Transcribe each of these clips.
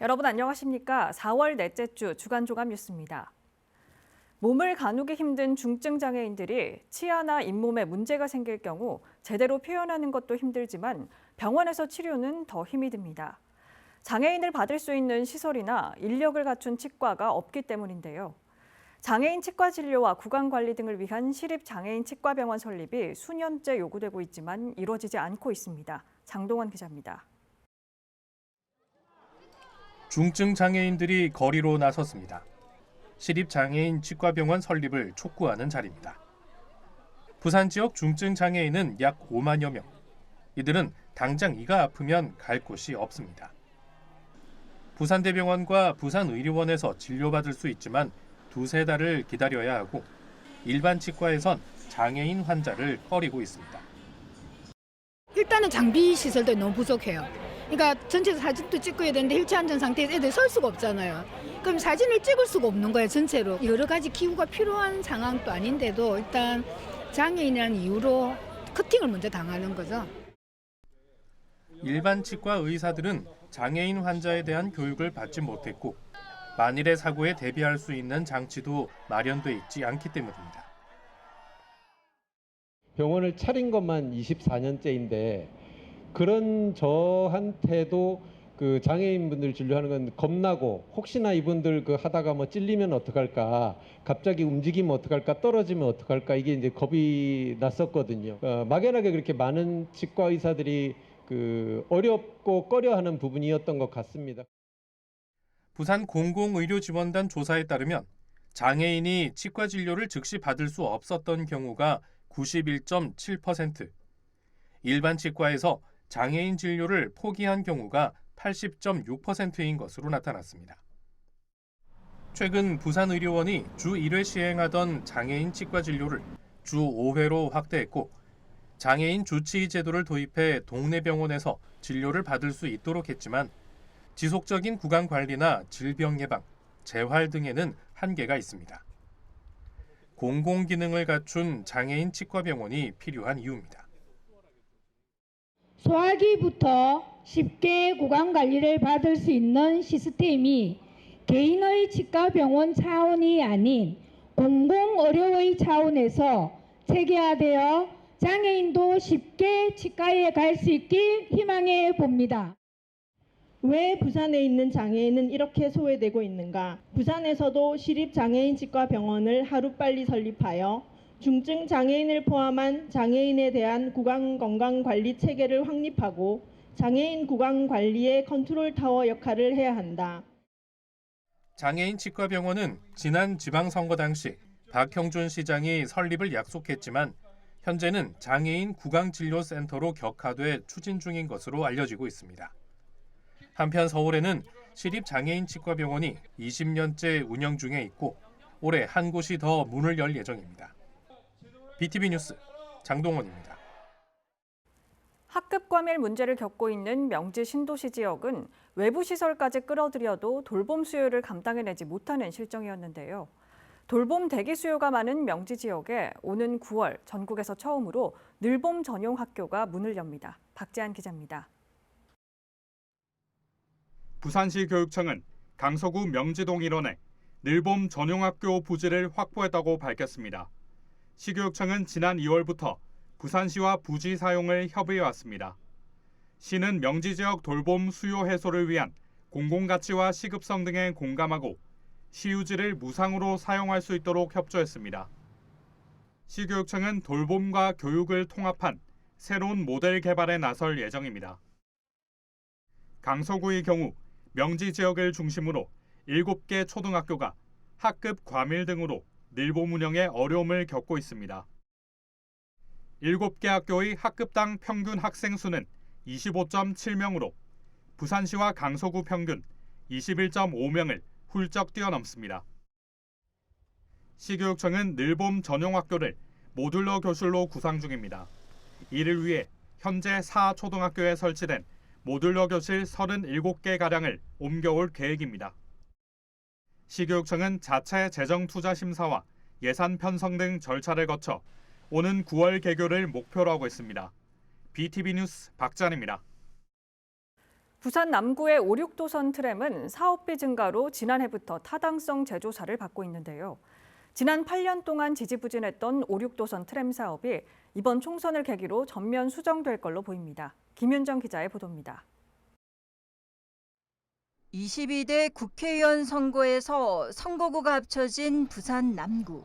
여러분 안녕하십니까? 4월 넷째 주 주간 종합 뉴스입니다. 몸을 가누기 힘든 중증 장애인들이 치아나 잇몸에 문제가 생길 경우 제대로 표현하는 것도 힘들지만 병원에서 치료는 더 힘이 듭니다. 장애인을 받을 수 있는 시설이나 인력을 갖춘 치과가 없기 때문인데요. 장애인 치과 진료와 구강 관리 등을 위한 시립 장애인 치과병원 설립이 수년째 요구되고 있지만 이루어지지 않고 있습니다. 장동원 기자입니다. 중증 장애인들이 거리로 나섰습니다. 시립 장애인 치과병원 설립을 촉구하는 자리입니다. 부산 지역 중증 장애인은 약 5만여 명. 이들은 당장 이가 아프면 갈 곳이 없습니다. 부산대병원과 부산의료원에서 진료받을 수 있지만 두세 달을 기다려야 하고 일반 치과에선 장애인 환자를 꺼리고 있습니다. 일단은 장비 시설도 너무 부족해요. 그러니까 전체 사진도 찍고 해야 되는데 휠체어 앉은 상태에서 애들 설 수가 없잖아요. 그럼 사진을 찍을 수가 없는 거예요, 전체로. 여러 가지 기구가 필요한 상황도 아닌데도 일단 장애인이라는 이유로 커팅을 먼저 당하는 거죠. 일반 치과 의사들은 장애인 환자에 대한 교육을 받지 못했고 만일의 사고에 대비할 수 있는 장치도 마련돼 있지 않기 때문입니다. 병원을 차린 것만 24년째인데 그런 저한테도 그 장애인분들 진료하는 건 겁나고 혹시나 이분들 그 하다가 뭐 찔리면 어떡할까 갑자기 움직이면 어떡할까 떨어지면 어떡할까 이게 이제 겁이 났었거든요. 어, 막연하게 그렇게 많은 치과 의사들이 그 어렵고 꺼려하는 부분이었던 것 같습니다. 부산 공공의료지원단 조사에 따르면 장애인이 치과 진료를 즉시 받을 수 없었던 경우가 91.7%, 일반 치과에서 장애인 진료를 포기한 경우가 80.6%인 것으로 나타났습니다. 최근 부산의료원이 주 1회 시행하던 장애인 치과 진료를 주 5회로 확대했고 장애인 주치의 제도를 도입해 동네 병원에서 진료를 받을 수 있도록 했지만 지속적인 구강 관리나 질병 예방, 재활 등에는 한계가 있습니다. 공공 기능을 갖춘 장애인 치과병원이 필요한 이유입니다. 소화기부터 쉽게 구강 관리를 받을 수 있는 시스템이 개인의 치과 병원 차원이 아닌 공공 의료의 차원에서 체계화되어 장애인도 쉽게 치과에 갈 수 있길 희망해 봅니다. 왜 부산에 있는 장애인은 이렇게 소외되고 있는가? 부산에서도 시립 장애인 치과 병원을 하루빨리 설립하여 중증 장애인을 포함한 장애인에 대한 구강 건강 관리 체계를 확립하고 장애인 구강 관리의 컨트롤 타워 역할을 해야 한다. 장애인 치과병원은 지난 지방선거 당시 박형준 시장이 설립을 약속했지만 현재는 장애인 구강진료센터로 격화돼 추진 중인 것으로 알려지고 있습니다. 한편 서울에는 시립장애인 치과병원이 20년째 운영 중에 있고 올해 한 곳이 더 문을 열 예정입니다. BTV 뉴스 장동원입니다. 학급 과밀 문제를 겪고 있는 명지 신도시 지역은 외부 시설까지 끌어들여도 돌봄 수요를 감당해내지 못하는 실정이었는데요. 돌봄 대기 수요가 많은 명지 지역에 오는 9월 전국에서 처음으로 늘봄 전용 학교가 문을 엽니다. 박재한 기자입니다. 부산시 교육청은 강서구 명지동 일원에 늘봄 전용 학교 부지를 확보했다고 밝혔습니다. 시교육청은 지난 2월부터 부산시와 부지 사용을 협의해 왔습니다. 시는 명지 지역 돌봄 수요 해소를 위한 공공가치와 시급성 등에 공감하고 시유지를 무상으로 사용할 수 있도록 협조했습니다. 시교육청은 돌봄과 교육을 통합한 새로운 모델 개발에 나설 예정입니다. 강서구의 경우 명지 지역을 중심으로 7개 초등학교가 학급 과밀 등으로 늘봄 운영에 어려움을 겪고 있습니다. 7개 학교의 학급당 평균 학생 수는 25.7명으로 부산시와 강서구 평균 21.5명을 훌쩍 뛰어넘습니다. 시교육청은 늘봄 전용 학교를 모듈러 교실로 구상 중입니다. 이를 위해 현재 4초등학교에 설치된 모듈러 교실 37개 가량을 옮겨올 계획입니다. 시교육청은 자체 재정 투자 심사와 예산 편성 등 절차를 거쳐 오는 9월 개교를 목표로 하고 있습니다. BTV 뉴스 박찬입니다. 부산 남구의 5, 6도선 트램은 사업비 증가로 지난해부터 타당성 재조사를 받고 있는데요. 지난 8년 동안 지지부진했던 5, 6도선 트램 사업이 이번 총선을 계기로 전면 수정될 걸로 보입니다. 김윤정 기자의 보도입니다. 22대 국회의원 선거에서 선거구가 합쳐진 부산 남구.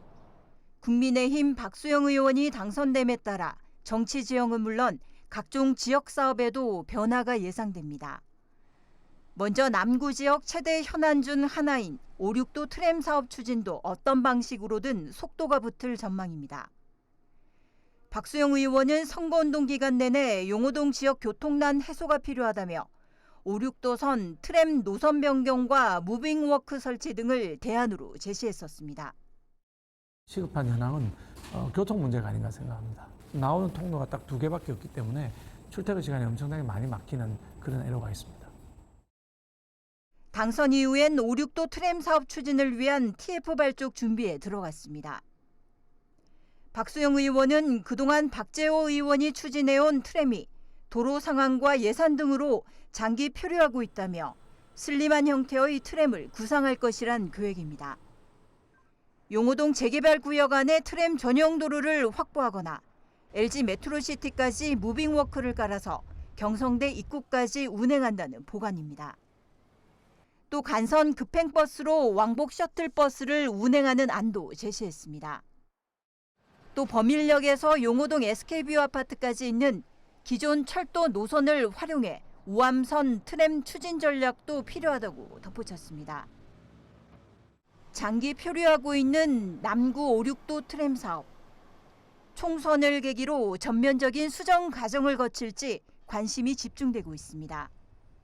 국민의힘 박수영 의원이 당선됨에 따라 정치 지형은 물론 각종 지역 사업에도 변화가 예상됩니다. 먼저 남구 지역 최대 현안 중 하나인 5, 6도 트램 사업 추진도 어떤 방식으로든 속도가 붙을 전망입니다. 박수영 의원은 선거운동 기간 내내 용호동 지역 교통난 해소가 필요하다며 5, 6도선 트램 노선 변경과 무빙워크 설치 등을 대안으로 제시했었습니다. 시급한 현황은 어, 교통 문제가 아닌가 생각합니다. 나오는 통로가 딱 두 개밖에 없기 때문에 출퇴근 시간이 엄청나게 많이 막히는 그런 애로가 있습니다. 당선 이후엔 5, 6도 트램 사업 추진을 위한 TF 발족 준비에 들어갔습니다. 박수영 의원은 그동안 박재호 의원이 추진해온 트램이 도로 상황과 예산 등으로 장기 표류하고 있다며 슬림한 형태의 트램을 구상할 것이란 계획입니다. 용호동 재개발 구역 안에 트램 전용 도로를 확보하거나 LG 메트로시티까지 무빙워크를 깔아서 경성대 입구까지 운행한다는 보관입니다. 또 간선 급행버스로 왕복 셔틀버스를 운행하는 안도 제시했습니다. 또 범일역에서 용호동 SK뷰 아파트까지 있는 기존 철도 노선을 활용해 우암선 트램 추진 전략도 필요하다고 덧붙였습니다. 장기 표류하고 있는 남구 5, 6도 트램 사업. 총선을 계기로 전면적인 수정 과정을 거칠지 관심이 집중되고 있습니다.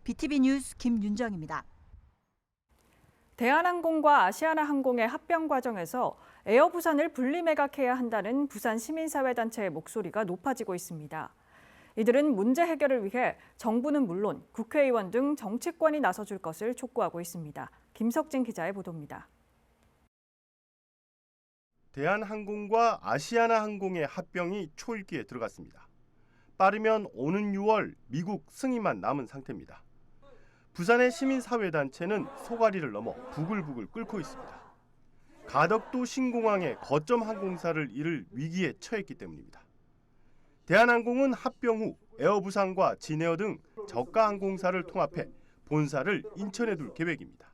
BTV 뉴스 김윤정입니다. 대한항공과 아시아나항공의 합병 과정에서 에어부산을 분리 매각해야 한다는 부산 시민사회단체의 목소리가 높아지고 있습니다. 이들은 문제 해결을 위해 정부는 물론 국회의원 등 정치권이 나서줄 것을 촉구하고 있습니다. 김석진 기자의 보도입니다. 대한항공과 아시아나항공의 합병이 초읽기에 들어갔습니다. 빠르면 오는 6월 미국 승인만 남은 상태입니다. 부산의 시민사회단체는 소가리를 넘어 부글부글 끓고 있습니다. 가덕도 신공항에 거점 항공사를 잃을 위기에 처했기 때문입니다. 대한항공은 합병 후 에어부산과 진에어 등 저가 항공사를 통합해 본사를 인천에 둘 계획입니다.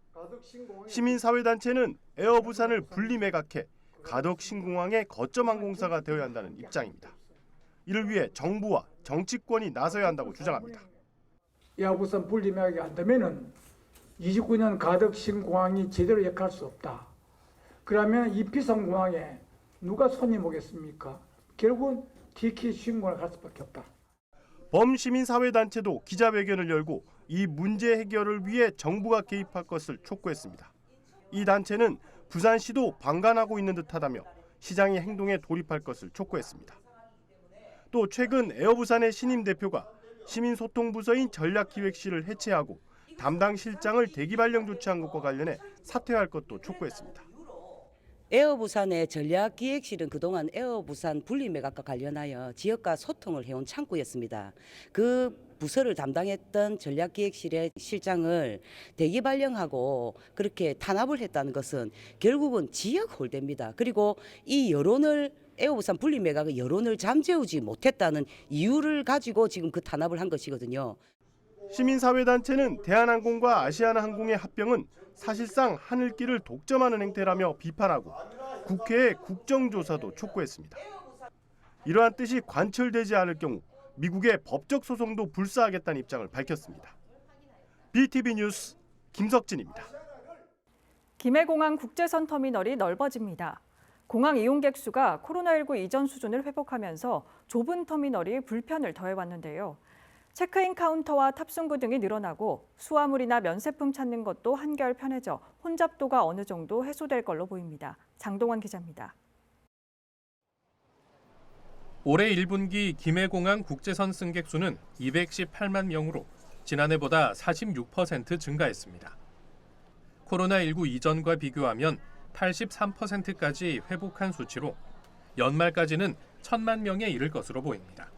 시민사회단체는 에어부산을 분리매각해 가덕 신공항의 거점 항공사가 되어야 한다는 입장입니다. 이를 위해 정부와 정치권이 나서야 한다고 주장합니다. 에어부산 분리매각이 안 되면은 29년 가덕 신공항이 제대로 역할할 수 없다. 그러면 이 비싼 공항에 누가 손님 오겠습니까? 결국은 TK 신공항을 갈 수밖에 없다. 범시민사회단체도 기자회견을 열고 이 문제 해결을 위해 정부가 개입할 것을 촉구했습니다. 이 단체는 부산시도 방관하고 있는 듯하다며 시장의 행동에 돌입할 것을 촉구했습니다. 또 최근 에어부산의 신임 대표가 시민소통부서인 전략기획실을 해체하고 담당 실장을 대기 발령 조치한 것과 관련해 사퇴할 것도 촉구했습니다. 에어부산의 전략기획실은 그동안 에어부산 분리매각과 관련하여 지역과 소통을 해온 창구였습니다. 그 부서를 담당했던 전략기획실의 실장을 대기 발령하고 그렇게 탄압을 했다는 것은 결국은 지역 홀대입니다. 그리고 이 여론을 에어부산 분리매각의 여론을 잠재우지 못했다는 이유를 가지고 지금 그 탄압을 한 것이거든요. 시민사회단체는 대한항공과 아시아나항공의 합병은 사실상 하늘길을 독점하는 행태라며 비판하고 국회에 국정조사도 촉구했습니다. 이러한 뜻이 관철되지 않을 경우 미국의 법적 소송도 불사하겠다는 입장을 밝혔습니다. BTV 뉴스 김석진입니다. 김해공항 국제선 터미널이 넓어집니다. 공항 이용객 수가 코로나19 이전 수준을 회복하면서 좁은 터미널이 불편을 더해왔는데요. 체크인 카운터와 탑승구 등이 늘어나고 수화물이나 면세품 찾는 것도 한결 편해져 혼잡도가 어느 정도 해소될 걸로 보입니다. 장동원 기자입니다. 올해 1분기 김해공항 국제선 승객 수는 218만 명으로 지난해보다 46% 증가했습니다. 코로나19 이전과 비교하면 83%까지 회복한 수치로 연말까지는 천만 명에 이를 것으로 보입니다.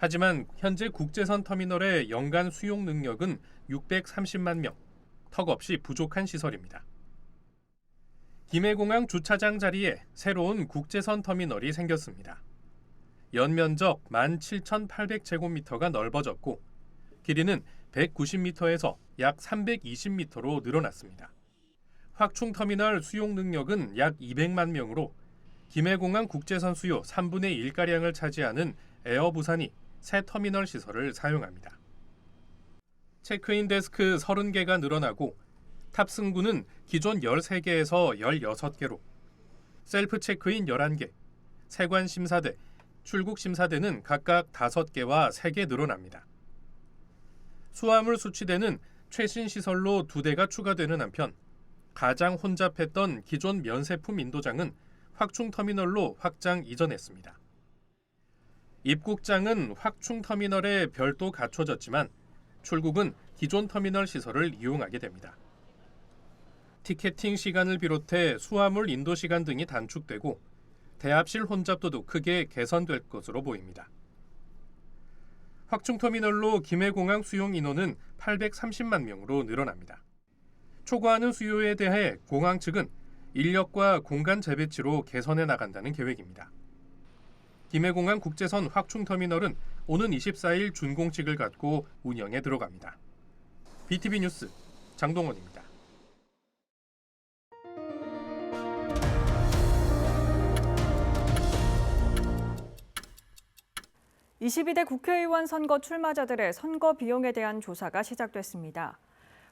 하지만 현재 국제선 터미널의 연간 수용 능력은 630만 명, 턱없이 부족한 시설입니다. 김해공항 주차장 자리에 새로운 국제선 터미널이 생겼습니다. 연면적 17,800제곱미터가 넓어졌고 길이는 190m에서 약 320m로 늘어났습니다. 확충 터미널 수용 능력은 약 200만 명으로 김해공항 국제선 수요 3분의 1가량을 차지하는 에어 부산이 새 터미널 시설을 사용합니다. 체크인 데스크 30개가 늘어나고 탑승구는 기존 13개에서 16개로 셀프 체크인 11개, 세관 심사대, 출국 심사대는 각각 5개와 3개 늘어납니다. 수화물 수취대는 최신 시설로 2대가 추가되는 한편 가장 혼잡했던 기존 면세품 인도장은 확충 터미널로 확장 이전했습니다. 입국장은 확충 터미널에 별도 갖춰졌지만 출국은 기존 터미널 시설을 이용하게 됩니다. 티켓팅 시간을 비롯해 수화물 인도 시간 등이 단축되고 대합실 혼잡도도 크게 개선될 것으로 보입니다. 확충 터미널로 김해공항 수용 인원은 830만 명으로 늘어납니다. 초과하는 수요에 대해 공항 측은 인력과 공간 재배치로 개선해 나간다는 계획입니다. 김해공항 국제선 확충 터미널은 오는 24일 준공식을 갖고 운영에 들어갑니다. BTV 뉴스 장동원입니다. 22대 국회의원 선거 출마자들의 선거 비용에 대한 조사가 시작됐습니다.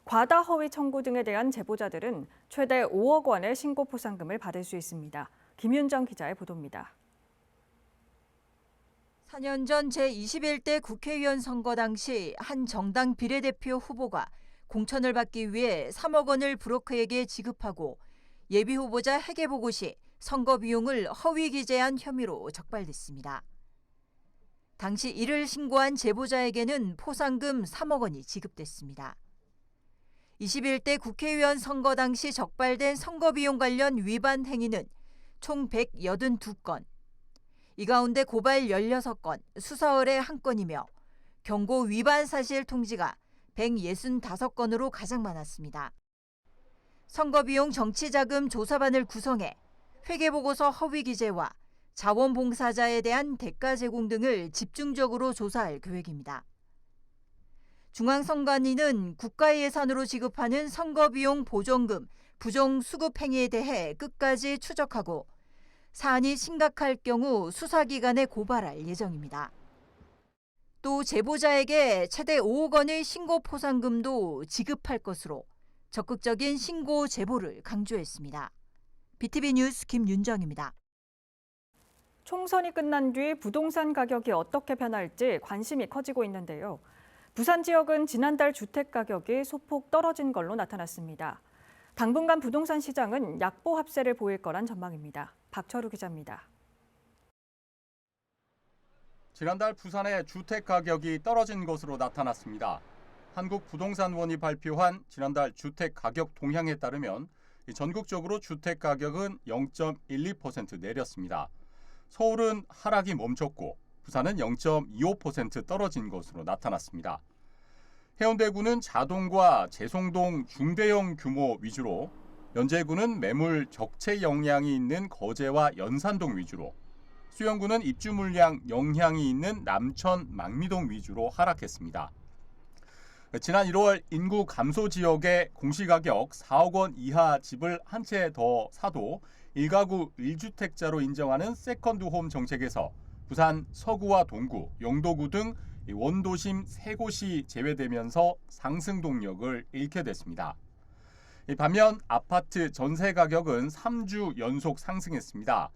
과다 허위 청구 등에 대한 제보자들은 최대 5억 원의 신고 포상금을 받을 수 있습니다. 김윤정 기자의 보도입니다. 4년 전 제21대 국회의원 선거 당시 한 정당 비례대표 후보가 공천을 받기 위해 3억 원을 브로커에게 지급하고 예비 후보자 회계 보고 시 선거 비용을 허위 기재한 혐의로 적발됐습니다. 당시 이를 신고한 제보자에게는 포상금 3억 원이 지급됐습니다. 21대 국회의원 선거 당시 적발된 선거 비용 관련 위반 행위는 총 182건, 이 가운데 고발 16건, 수사 의뢰 1건이며 경고 위반 사실 통지가 165건으로 가장 많았습니다. 선거비용 정치자금 조사반을 구성해 회계보고서 허위 기재와 자원봉사자에 대한 대가 제공 등을 집중적으로 조사할 계획입니다. 중앙선관위는 국가 예산으로 지급하는 선거비용 보정금 부정 수급 행위에 대해 끝까지 추적하고 사안이 심각할 경우 수사기관에 고발할 예정입니다. 또 제보자에게 최대 5억 원의 신고 포상금도 지급할 것으로 적극적인 신고 제보를 강조했습니다. BTV 뉴스 김윤정입니다. 총선이 끝난 뒤 부동산 가격이 어떻게 변할지 관심이 커지고 있는데요. 부산 지역은 지난달 주택 가격이 소폭 떨어진 걸로 나타났습니다. 당분간 부동산 시장은 약보 합세를 보일 거란 전망입니다. 박철우 기자입니다. 지난달 부산의 주택 가격이 떨어진 것으로 나타났습니다. 한국부동산원이 발표한 지난달 주택 가격 동향에 따르면 전국적으로 주택 가격은 0.12% 내렸습니다. 서울은 하락이 멈췄고 부산은 0.25% 떨어진 것으로 나타났습니다. 해운대구는 자동과 재송동 중대형 규모 위주로 연제구는 매물 적체 영향이 있는 거제와 연산동 위주로 수영구는 입주 물량 영향이 있는 남천 망미동 위주로 하락했습니다. 지난 1월 인구 감소 지역의 공시가격 4억 원 이하 집을 한 채 더 사도 1가구 1주택자로 인정하는 세컨드홈 정책에서 부산 서구와 동구, 영도구 등 원도심 세 곳이 제외되면서 상승 동력을 잃게 됐습니다. 반면 아파트 전세 가격은 3주 연속 상승했습니다.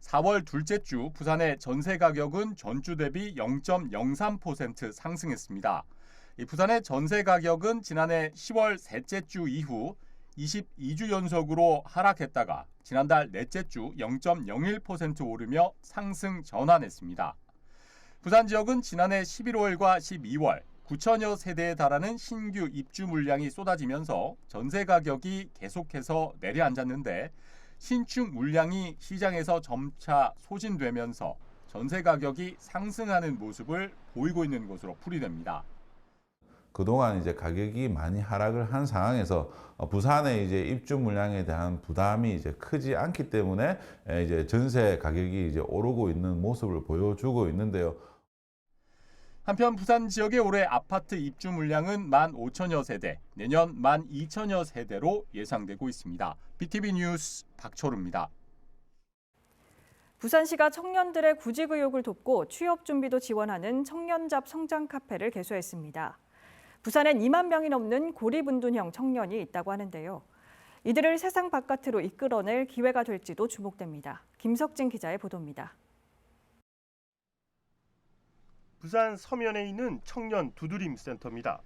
4월 둘째 주 부산의 전세 가격은 전주 대비 0.03% 상승했습니다. 부산의 전세 가격은 지난해 10월 셋째 주 이후 22주 연속으로 하락했다가 지난달 넷째 주 0.01% 오르며 상승 전환했습니다. 부산 지역은 지난해 11월과 12월 9천여 세대에 달하는 신규 입주 물량이 쏟아지면서 전세 가격이 계속해서 내려앉았는데 신축 물량이 시장에서 점차 소진되면서 전세 가격이 상승하는 모습을 보이고 있는 것으로 풀이됩니다. 그동안 이제 가격이 많이 하락을 한 상황에서 어, 부산의 이제 입주 물량에 대한 부담이 이제 크지 않기 때문에 에, 이제 전세 가격이 이제 오르고 있는 모습을 보여주고 있는데요. 한편 부산 지역의 올해 아파트 입주 물량은 1만 5천여 세대, 내년 1만 2천여 세대로 예상되고 있습니다. BTV 뉴스 박철우입니다. 부산시가 청년들의 구직 의욕을 돕고 취업 준비도 지원하는 청년잡 성장 카페를 개소했습니다. 부산엔 2만 명이 넘는 고리분둔형 청년이 있다고 하는데요. 이들을 세상 바깥으로 이끌어낼 기회가 될지도 주목됩니다. 김석진 기자의 보도입니다. 부산 서면에 있는 청년 두드림 센터입니다.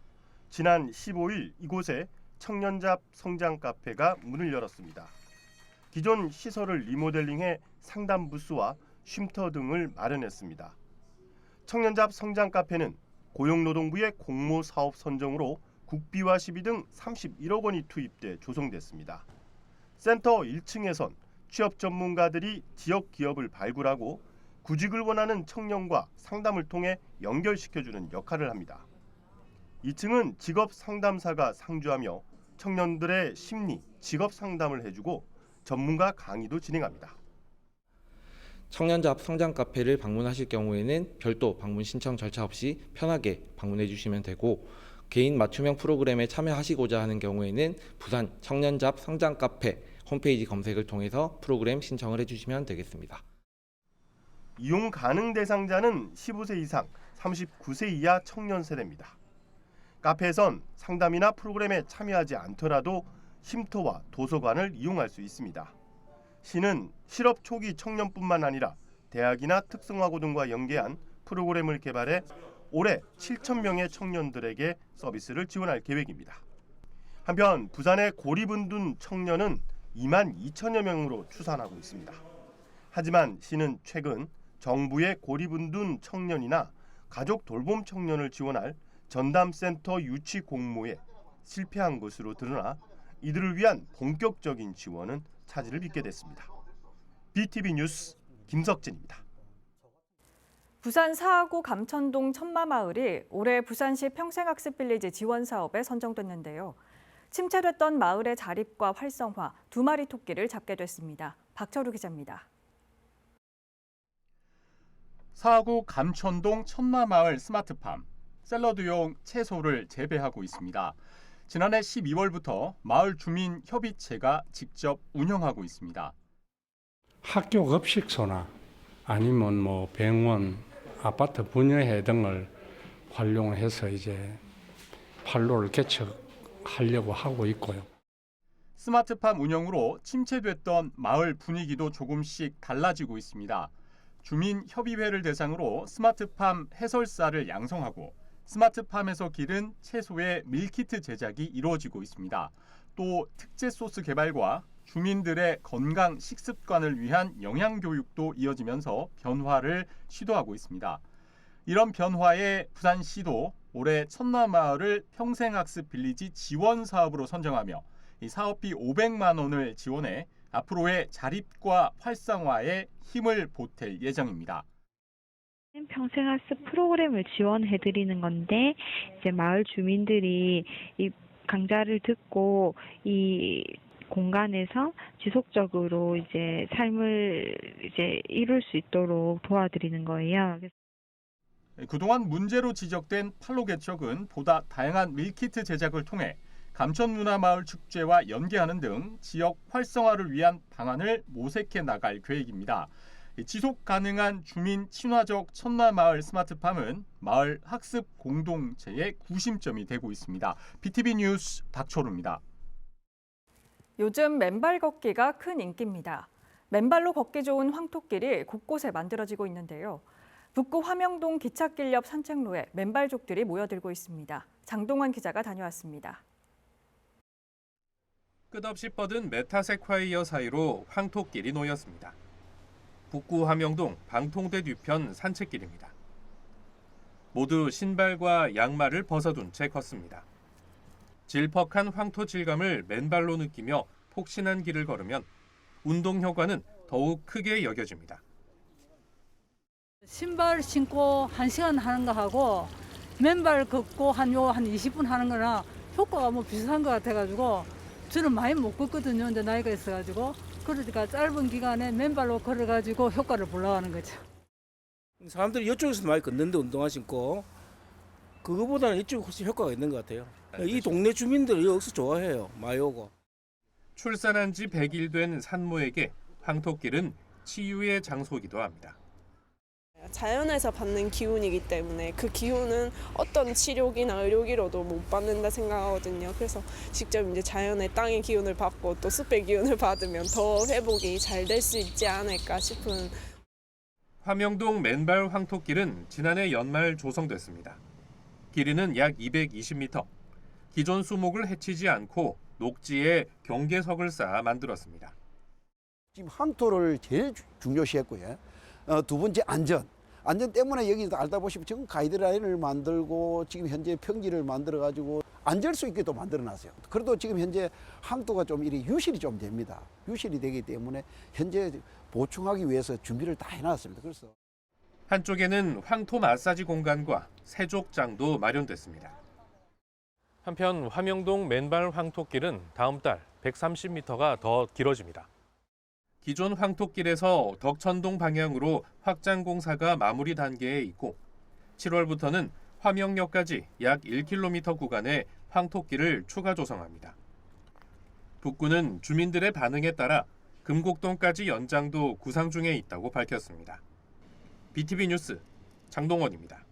지난 15일 이곳에 청년잡 성장 카페가 문을 열었습니다. 기존 시설을 리모델링해 상담 부스와 쉼터 등을 마련했습니다. 청년잡 성장 카페는 고용노동부의 공모 사업 선정으로 국비와 시비 등 31억 원이 투입돼 조성됐습니다. 센터 1층에선 취업 전문가들이 지역 기업을 발굴하고 구직을 원하는 청년과 상담을 통해 연결시켜주는 역할을 합니다. 2층은 직업 상담사가 상주하며 청년들의 심리, 직업 상담을 해주고 전문가 강의도 진행합니다. 청년잡 성장 카페를 방문하실 경우에는 별도 방문 신청 절차 없이 편하게 방문해 주시면 되고 개인 맞춤형 프로그램에 참여하시고자 하는 경우에는 부산 청년잡 성장 카페 홈페이지 검색을 통해서 프로그램 신청을 해 주시면 되겠습니다. 이용 가능 대상자는 15세 이상 39세 이하 청년 세대입니다. 카페에선 상담이나 프로그램에 참여하지 않더라도 쉼터와 도서관을 이용할 수 있습니다. 시는 실업 초기 청년뿐만 아니라 대학이나 특성화고 등과 연계한 프로그램을 개발해 올해 7천 명의 청년들에게 서비스를 지원할 계획입니다. 한편 부산의 고리분둔 청년은 2만 2천여 명으로 추산하고 있습니다. 하지만 시는 최근 정부의 고리분둔 청년이나 가족 돌봄 청년을 지원할 전담센터 유치 공모에 실패한 것으로 드러나 이들을 위한 본격적인 지원은 차질을 빚게 됐습니다. BTV 뉴스 김석진입니다. 부산 사하구 감천동 천마마을이 올해 부산시 평생학습 빌리지 지원 사업에 선정됐는데요. 침체됐던 마을의 자립과 활성화, 두 마리 토끼를 잡게 됐습니다. 박철우 기자입니다. 사하구 감천동 천마마을 스마트팜 샐러드용 채소를 재배하고 있습니다. 지난해 12월부터 마을 주민 협의체가 직접 운영하고 있습니다. 학교 급식소나 아니면 뭐 병원, 아파트 분여회 등을 활용해서 이제 판로를 개척하려고 하고 있고요. 스마트팜 운영으로 침체됐던 마을 분위기도 조금씩 달라지고 있습니다. 주민 협의회를 대상으로 스마트팜 해설사를 양성하고 스마트팜에서 기른 채소의 밀키트 제작이 이루어지고 있습니다. 또 특제 소스 개발과 주민들의 건강 식습관을 위한 영양 교육도 이어지면서 변화를 시도하고 있습니다. 이런 변화에 부산시도 올해 천마마을을 평생학습 빌리지 지원 사업으로 선정하며 이 사업비 500만 원을 지원해 앞으로의 자립과 활성화에 힘을 보탤 예정입니다. 평생학습 프로그램을 지원해 드리는 건데 이제 마을 주민들이 이 강좌를 듣고 이 공간에서 지속적으로 이제 삶을 이제 이룰 수 있도록 도와드리는 거예요. 그동안 문제로 지적된 판로 개척은 보다 다양한 밀키트 제작을 통해 감천문화마을 축제와 연계하는 등 지역 활성화를 위한 방안을 모색해 나갈 계획입니다. 지속 가능한 주민 친화적 천마마을 스마트팜은 마을 학습 공동체의 구심점이 되고 있습니다. BTV 뉴스 박초루입니다. 요즘 맨발 걷기가 큰 인기입니다. 맨발로 걷기 좋은 황토길이 곳곳에 만들어지고 있는데요. 북구 화명동 기찻길 옆 산책로에 맨발족들이 모여들고 있습니다. 장동환 기자가 다녀왔습니다. 끝없이 뻗은 메타세콰이어 사이로 황토길이 놓였습니다. 북구 함영동 방통대 뒤편 산책길입니다. 모두 신발과 양말을 벗어둔 채 걷습니다. 질퍽한 황토 질감을 맨발로 느끼며 폭신한 길을 걸으면 운동 효과는 더욱 크게 여겨집니다. 신발 신고 한 시간 하는 거 하고 맨발 걷고 한 요한 20분 하는 거랑 효과가 뭐 비슷한 것 같아가지고 저는 많이 못 걷거든요. 근데 나이가 있어가지고 그러니까 짧은 기간에 맨발로 걸어가지고 효과를 보려고 하는 거죠. 사람들이 이쪽에서 많이 걷는데 운동화 신고 그거보다는 이쪽이 훨씬 효과가 있는 것 같아요. 이 동네 주민들이 여기서 좋아해요. 많이 오고. 출산한 지 100일 된 산모에게 황토길은 치유의 장소이기도 합니다. 자연에서 받는 기운이기 때문에 그 기운은 어떤 치료기나 의료기로도 못 받는다 생각하거든요. 그래서 직접 이제 자연의 땅의 기운을 받고 또 숲의 기운을 받으면 더 회복이 잘 될 수 있지 않을까 싶은 화명동 맨발 황토길은 지난해 연말 조성됐습니다. 길이는 약 220m. 기존 수목을 해치지 않고 녹지에 경계석을 쌓아 만들었습니다. 지금 황토를 제일 주- 중요시했고요. 어, 두 번째 안전. 안전 때문에 여기 알다 보시면 지금 가이드라인을 만들고 지금 현재 평지를 만들어 가지고 앉을 수 있게 또 만들어 놨어요. 그래도 지금 현재 황토가 좀 이리 유실이 좀 됩니다. 유실이 되기 때문에 현재 보충하기 위해서 준비를 다 해놨습니다. 그래서 한쪽에는 황토 마사지 공간과 세족장도 마련됐습니다. 한편 화명동 맨발 황토길은 다음 달 130m가 더 길어집니다. 기존 황토길에서 덕천동 방향으로 확장 공사가 마무리 단계에 있고 7월부터는 화명역까지 약 1km 구간에 황토길을 추가 조성합니다. 북구는 주민들의 반응에 따라 금곡동까지 연장도 구상 중에 있다고 밝혔습니다. BTV 뉴스 장동원입니다.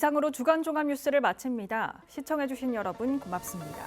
이상으로 주간 종합 뉴스를 마칩니다. 시청해주신 여러분 고맙습니다.